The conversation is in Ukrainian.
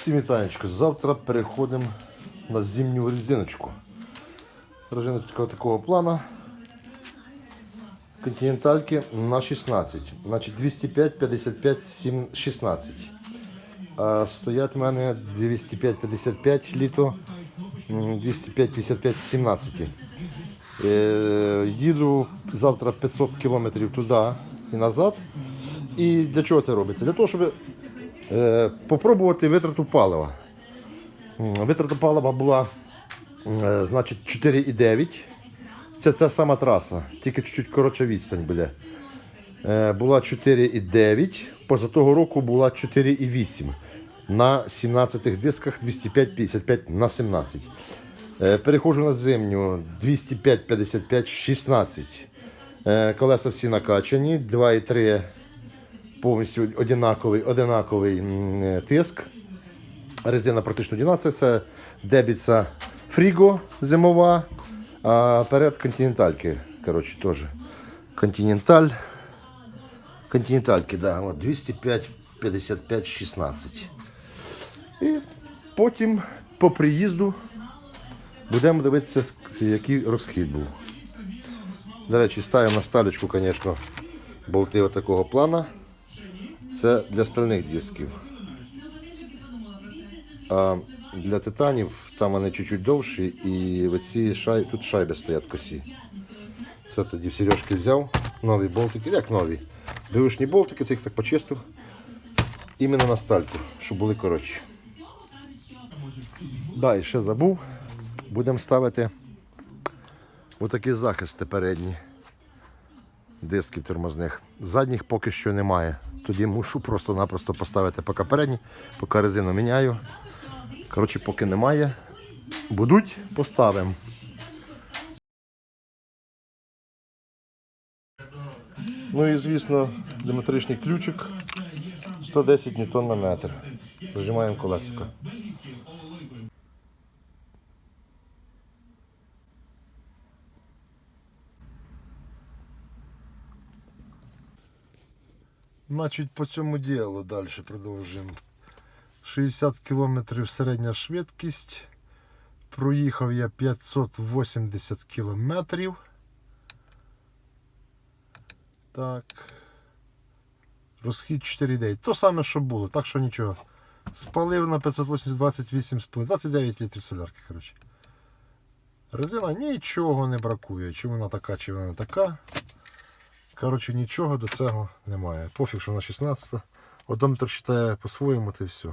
Всім. Завтра переходимо на зимню резиночку. Резиночка такого плана. Континентальки на 16. Значить 205, 55, 7, 16. А стоять в мене 205, 55 літо, 205, 55, 17. Е, їду завтра 500 кілометрів туди і назад. І для чого це робиться? Для того, щоб попробувати витрату палива. Витрата палива була е, значить 4,9. Це ця сама траса, тільки чуть-чуть коротша відстань буде. Е, була 4,9, поза того року була 4,8 на 17 дисках 205-55 на 17. Е, Переходжу на зимню 205, 55, 16. Е, Колеса всі накачані, 2,3 повністю одинаковий, одинаковий е, тиск. Резина практично одинацька, це дебіца Фріго зимова, а перед континентальки. Коротше, теж. Континенталь. Континентальки, да, от 205, 55, 16. І потім по приїзду будемо дивитися, який розхід був. До речі, ставимо на сталечку, звісно, болти такого плана. Це для стальних дисків. А для титанів там вони чуть-чуть довші і оці шай... тут шайби стоять косі. Це тоді в сережки взяв. Нові болтики, як нові. Бивишні болтики, цих так почистив. Іменно на стальку, щоб були коротші. Да, і ще забув. Будемо ставити отакі захисти передні дисків тормозних. Задніх поки що немає. Тоді мушу просто-напросто поставити поки передні, поки резину міняю. Коротше, поки немає. Будуть, поставимо. Ну і звісно, диметричний ключик 110 ньютон на метр. Зажимаємо колесико. Значить, по цьому ділу далі продовжуємо. 60 км середня швидкість. Проїхав я 580 км. Так. Розхід 4,9. То саме, що було, так що нічого. Спалив на 580 28 29 літрів солярки, коротше. Резина нічого не бракує. Чи вона така, чи вона така. Коротше, нічого до цього немає. Пофіг, що вона 16. Одометр читає по-своєму, ти і все.